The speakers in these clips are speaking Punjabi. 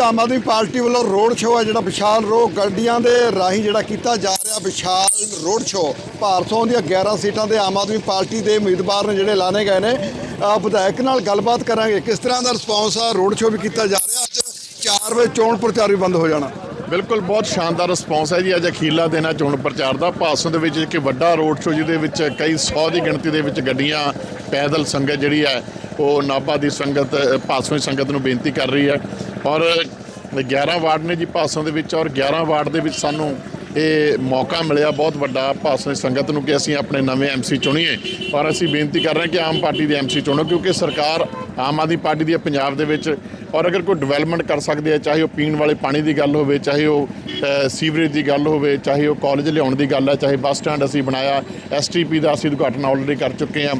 ਆਮ ਆਦਮੀ ਪਾਰਟੀ ਵੱਲੋਂ ਰੋਡ ਸ਼ੋਅ ਹੈ ਜਿਹੜਾ ਵਿਸ਼ਾਲ ਰੋ ਗੱਡੀਆਂ ਦੇ ਰਾਹੀਂ ਜਿਹੜਾ ਕੀਤਾ ਜਾ ਰਿਹਾ ਵਿਸ਼ਾਲ ਰੋਡ ਸ਼ੋਅ। ਭਾਰਤੋਂ ਦੀਆਂ 11 ਸੀਟਾਂ ਦੇ ਆਮ ਆਦਮੀ ਪਾਰਟੀ ਦੇ ਉਮੀਦਵਾਰ ਨੇ ਜਿਹੜੇ ਲਾਣੇ ਗਏ ਨੇ। ਵਿਧਾਇਕ ਨਾਲ ਗੱਲਬਾਤ ਕਰਾਂਗੇ ਕਿਸ ਤਰ੍ਹਾਂ ਦਾ ਰਿਸਪੌਂਸ ਆ, ਰੋਡ ਸ਼ੋਅ ਵੀ ਕੀਤਾ ਜਾ ਰਿਹਾ। ਅੱਜ 4 ਵਜੇ ਚੋਣ ਪ੍ਰਚਾਰ ਵੀ ਬੰਦ ਹੋ ਜਾਣਾ। ਬਿਲਕੁਲ, ਬਹੁਤ ਸ਼ਾਨਦਾਰ ਰਿਸਪੌਂਸ ਹੈ ਜੀ। ਅੱਜ ਅਖੀਰਲਾ ਦਿਨ ਹੈ ਚੋਣ ਪ੍ਰਚਾਰ ਦਾ। ਭਾਸੋਂ ਦੇ ਵਿੱਚ ਇੱਕ ਵੱਡਾ ਰੋਡ ਸ਼ੋਅ ਜਿਹਦੇ ਵਿੱਚ ਕਈ 100 ਦੀ ਗਿਣਤੀ ਦੇ ਵਿੱਚ ਗੱਡੀਆਂ ਪੈਦਲ ਸੰਗਤ ਜਿਹੜੀ ਹੈ ਉਹ ਨਾਭਾ ਦੀ ਸੰਗਤ ਭਾਸੋਂ ਸੰਗਤ ਨੂੰ ਬੇਨਤੀ ਕਰ ਰਹੀ ਹੈ। ਔਰ 11 ਵਾਰਡ ਨੇ ਜੀ ਭਾਸੋਂ ਦੇ ਵਿੱਚ, ਔਰ 11 ਵਾਰਡ ਦੇ ਵਿੱਚ ਸਾਨੂੰ ਇਹ ਮੌਕਾ ਮਿਲਿਆ, ਬਹੁਤ ਵੱਡਾ ਭਾਸੋਂ ਸੰਗਤ ਨੂੰ ਕਿ ਅਸੀਂ ਆਪਣੇ ਨਵੇਂ ਐਮਸੀ ਚੁਣੀਏ। ਔਰ ਅਸੀਂ ਬੇਨਤੀ ਕਰ ਰਹੇ ਹਾਂ ਕਿ ਆਮ ਪਾਰਟੀ ਦੇ ਐਮਸੀ ਚੁਣੋ, ਕਿਉਂਕਿ ਸਰਕਾਰ ਆਮ ਆਦਮੀ ਪਾਰਟੀ ਦੀ ਹੈ ਪੰਜਾਬ ਦੇ ਵਿੱਚ। ਔਰ ਅਗਰ ਕੋਈ ਡਿਵੈਲਪਮੈਂਟ ਕਰ ਸਕਦੇ ਆ, ਚਾਹੇ ਉਹ ਪੀਣ ਵਾਲੇ ਪਾਣੀ ਦੀ ਗੱਲ ਹੋਵੇ, ਚਾਹੇ ਉਹ ਸੀਵਰੇਜ ਦੀ ਗੱਲ ਹੋਵੇ, ਚਾਹੇ ਉਹ ਕਾਲਜ ਲਿਆਉਣ ਦੀ ਗੱਲ ਹੈ, ਚਾਹੇ ਬੱਸ ਸਟੈਂਡ ਅਸੀਂ ਬਣਾਇਆ ਐਸਟੀਪੀ ਦਾ ਅਸੀਂ ਉਦਘਾਟਨ ਆਲਰੇਡੀ ਕਰ ਚੁੱਕੇ ਹਾਂ।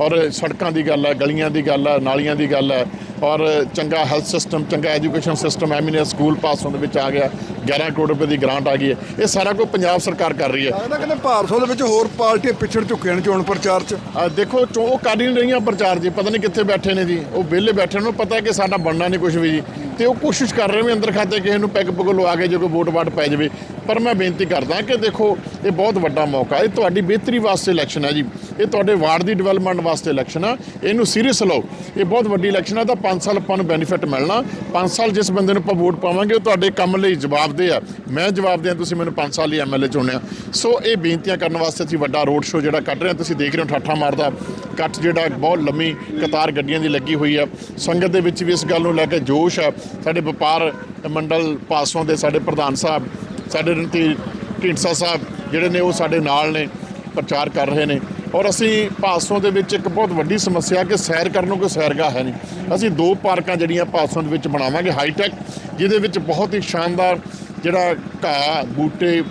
ਔਰ ਸੜਕਾਂ ਦੀ ਗੱਲ ਹੈ ਗਲੀਆਂ ਦੀ ਗੱਲ ਹੈ ਨਾਲੀਆਂ ਦੀ ਗੱਲ ਹੈ ਔਰ ਚੰਗਾ ਹੈਲਥ ਸਿਸਟਮ ਚੰਗਾ education system eminence school pass ਹੋਣ ਦੇ ਵਿੱਚ ਆ ਗਿਆ 11 ਕਰੋੜ ਰੁਪਏ ਦੀ ਗ੍ਰਾਂਟ ਆ ਗਈ ਹੈ। ਇਹ ਸਾਰਾ ਕੁਝ ਪੰਜਾਬ ਸਰਕਾਰ ਕਰ ਰਹੀ ਹੈ। ਲੱਗਦਾ ਕਹਿੰਦੇ ਭਾਰਤੋਂ ਦੇ ਵਿੱਚ ਹੋਰ ਪਾਰਟੀਆਂ ਪਿਛੜ ਚੁੱਕੀਆਂ ਨੇ ਚੋਣ ਪ੍ਰਚਾਰ 'ਚ। ਦੇਖੋ ਚੋ ਉਹ ਕਰ ਨਹੀਂ ਰਹੀਆਂ ਪ੍ਰਚਾਰ ਜੀ ਪਤਾ ਨਹੀਂ ਕਿੱਥੇ ਬੈਠੇ ਨੇ ਜੀ। ਉਹ ਵਿਹਲੇ ਬੈਠੇ ਨੂੰ ਪਤਾ ਕਿ ਸਾਡਾ ਬਣਨਾ ਨਹੀਂ ਕੁਝ ਵੀ ਜੀ। ਤੇ ਉਹ ਕੋਸ਼ਿਸ਼ ਕਰ ਰਹੇ ਵੀ ਅੰਦਰ ਖਾਤੇ ਕਿਸੇ ਨੂੰ ਪੈਗ ਪੁਗ ਲਵਾ ਕੇ ਜੇ ਕੋਈ ਵੋਟ ਵਾਟ ਪੈ ਜਾਵੇ। ਪਰ ਮੈਂ ਬੇਨਤੀ ਕਰਦਾ ਕਿ ਦੇਖੋ, ਇਹ ਬਹੁਤ ਵੱਡਾ ਮੌਕਾ ਇਹ ਤੁਹਾਡੀ ਬਿਹਤਰੀ ਵਾਸਤੇ ਇਲੈਕਸ਼ਨ ਹੈ ਜੀ। ਇਹ ਤੁਹਾਡੇ ਵਾਰਡ ਦੀ ਡਿਵੈਲਪਮੈਂਟ ਵਾਸਤੇ ਇਲੈਕਸ਼ਨ ਆ। ਇਹਨੂੰ ਸੀਰੀਅਸ ਲਓ। ਇਹ ਬਹੁਤ ਵੱਡੀ ਇਲੈਕਸ਼ਨ ਆ, ਤਾਂ 5 ਸਾਲ ਆਪਾਂ ਨੂੰ ਬੈਨੀਫਿਟ ਮਿਲਣਾ। 5 ਸਾਲ ਜਿਸ ਬੰਦੇ ਨੂੰ ਆਪਾਂ ਵੋਟ ਪਾਵਾਂਗੇ, ਉਹ ਤੁਹਾਡੇ ਕੰਮ ਲਈ ਜਵਾਬਦੇਹ ਆ। ਮੈਂ ਜਵਾਬਦੇਹ ਹਾਂ, ਤੁਸੀਂ ਮੈਨੂੰ 5 ਸਾਲ ਲਈ ਐਮਐਲਏ ਚੁਣਿਆ ਸੋ ਇਹ ਬੇਨਤੀਆਂ ਕਰਨ ਵਾਸਤੇ ਅਸੀਂ ਵੱਡਾ ਰੋਡ ਸ਼ੋਅ ਜਿਹੜਾ ਕੱਢ ਰਹੇ ਹਾਂ। ਤੁਸੀਂ ਦੇਖ ਰਹੇ ਹੋ ਠਾਠਾ ਮਾਰਦਾ ਕੱਟ ਜਿਹੜਾ ਬਹੁਤ ਲੰਮੀ ਕਤਾਰ ਗੱਡੀਆਂ ਦੀ ਲੱਗੀ ਹੋਈ ਆ। ਸੰਗਤ ਦੇ ਵਿੱਚ ਵੀ ਇਸ ਗੱਲ ਨੂੰ ਲੈ ਕੇ ਜੋਸ਼ ਆ। ਸਾਡੇ ਵਪਾਰ ਮੰਡਲ ਪਾਸੋਂ ਦੇ ਸਾਡੇ ਪ੍ਰਧਾਨ ਸਾਹਿਬ ਸਾਡੇ ਰਣਤੀ ਢੀਂਡਸਾ ਸਾਹਿਬ ਜਿਹੜੇ ਨੇ ਉਹ ਸਾਡੇ ਨਾਲ ਨੇ, ਪ੍ਰਚਾਰ ਕਰ ਰਹੇ ਨੇ। ਔਰ ਅਸੀਂ ਪਾਸੋਂ ਦੇ ਵਿੱਚ ਇੱਕ ਬਹੁਤ ਵੱਡੀ ਸਮੱਸਿਆ ਕਿ ਸੈਰ ਕਰਨ ਨੂੰ ਕੋਈ ਸੈਰਗਾਹ ਹੈ ਨਹੀਂ। ਅਸੀਂ ਦੋ ਪਾਰਕਾਂ ਜਿਹੜੀਆਂ ਪਾਸੋਂ ਦੇ ਵਿੱਚ ਬਣਾਵਾਂਗੇ, ਹਾਈਟੈਕ, ਜਿਹਦੇ ਵਿੱਚ ਬਹੁਤ ਹੀ ਸ਼ਾਨਦਾਰ ਜਿਹੜਾ ਘਾਹ, ਬੂਟੇ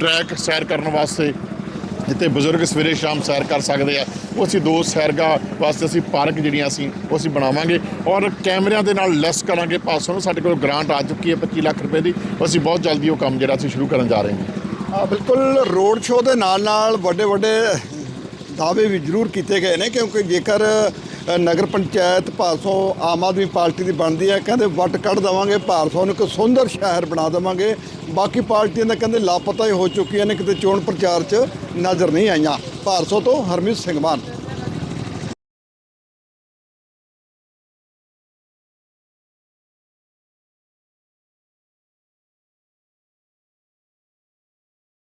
ਟਰੈਕ ਸੈਰ ਕਰਨ ਵਾਸਤੇ ਜਿੱਥੇ ਬਜ਼ੁਰਗ ਸਵੇਰੇ ਸ਼ਾਮ ਸੈਰ ਕਰ ਸਕਦੇ ਆ, ਉਹ ਅਸੀਂ ਦੋ ਸੈਰਗਾਹ ਵਾਸਤੇ ਅਸੀਂ ਪਾਰਕ ਜਿਹੜੀਆਂ ਅਸੀਂ, ਉਹ ਅਸੀਂ ਬਣਾਵਾਂਗੇ ਔਰ ਕੈਮਰਿਆਂ ਦੇ ਨਾਲ ਲੈਸ ਕਰਾਂਗੇ ਪਾਸੋਂ ਸਾਡੇ ਕੋਲ ਗ੍ਰਾਂਟ ਆ ਚੁੱਕੀ ਹੈ 25 ਲੱਖ ਰੁਪਏ ਦੀ ਅਸੀਂ ਬਹੁਤ ਜਲਦੀ ਉਹ ਕੰਮ ਜਿਹੜਾ ਅਸੀਂ ਸ਼ੁਰੂ ਕਰਨ ਜਾ ਰਹੇ ਹਾਂ। ਬਿਲਕੁਲ ਰੋਡ ਸ਼ੋਅ ਦੇ ਨਾਲ ਨਾਲ ਵੱਡੇ ਵੱਡੇ ਦਾਅਵੇ ਵੀ ਜ਼ਰੂਰ ਕੀਤੇ ਗਏ ਨੇ, ਕਿਉਂਕਿ ਜੇਕਰ ਨਗਰ ਪੰਚਾਇਤ ਭਾਰਤੋਂ ਆਮ ਆਦਮੀ ਪਾਰਟੀ ਦੀ ਬਣਦੀ ਹੈ। ਕਹਿੰਦੇ ਵੱਟ ਕੱਢ ਦੇਵਾਂਗੇ, ਭਾਰਸੋਂ ਨੂੰ ਇੱਕ ਸੁੰਦਰ ਸ਼ਹਿਰ ਬਣਾ ਦੇਵਾਂਗੇ। ਬਾਕੀ ਪਾਰਟੀਆਂ ਦਾ ਕਹਿੰਦੇ ਲਾਪਤਾ ਹੀ ਹੋ ਚੁੱਕੀਆਂ ਨੇ, ਕਿਤੇ ਚੋਣ ਪ੍ਰਚਾਰ 'ਚ ਨਜ਼ਰ ਨਹੀਂ ਆਈਆਂ। ਭਾਰਸੋਂ ਤੋਂ ਹਰਮੀਤ ਸਿੰਘ ਮਾਨ।